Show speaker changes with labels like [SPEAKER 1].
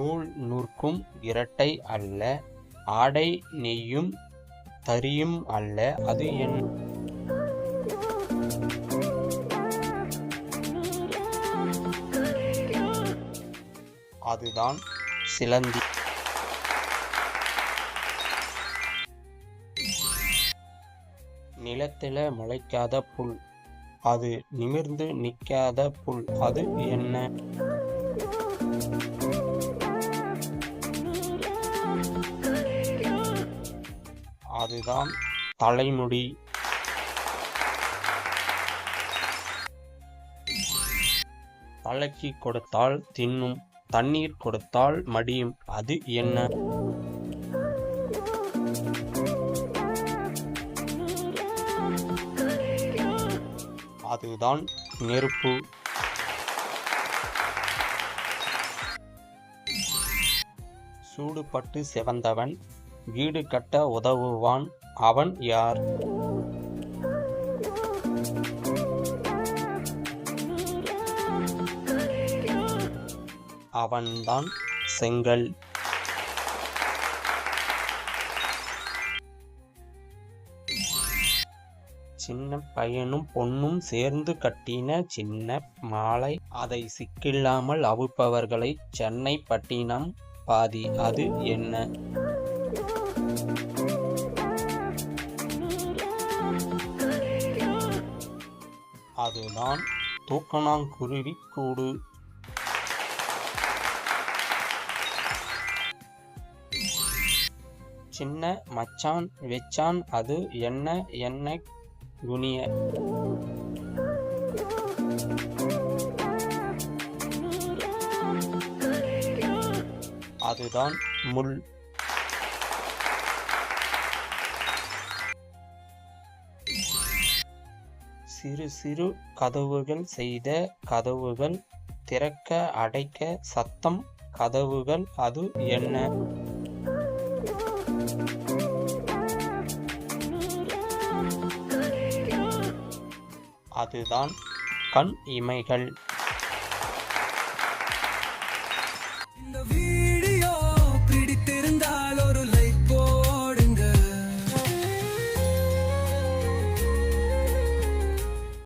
[SPEAKER 1] நூல் நூற்கும் இரட்டை அல்ல ஆடை நெய்யும் தறியும் அல்ல அது என் அதுதான் சிலந்தி. நிலத்தில முளைக்காத புல் அது நிமிர்ந்து நிற்காத புல் அது என்ன? அதுதான் தலைமுடி. தலைக்கு கொடுத்தால் தின்னும் தண்ணீர் கொடுத்தால் மடியும். அது என்ன? அதுதான் நெருப்பு. சூடுபட்டு சிவந்தவன். வீடு கட்ட உதவுவான் அவன் யார்? அவன்தான் செங்கல். சின்ன பையனும் பொண்ணும் சேர்ந்து கட்டின சின்ன மாலை அதை சிக்கில்லாமல் அவிழ்ப்பவர்களை சென்னை பட்டினம் பாதி. அது என்ன? அதுதான் தூக்கணாங்குருவி கூடு சின்ன மச்சான் வெச்சான் அது என்ன என்ன குனிய. அதுதான் முள். சிறு சிறு கதவுகள் செய்த கதவுகள் திறக்க அடைக்க சத்தம் கதவுகள் அது என்ன? அதுதான் கண் இமைகள்.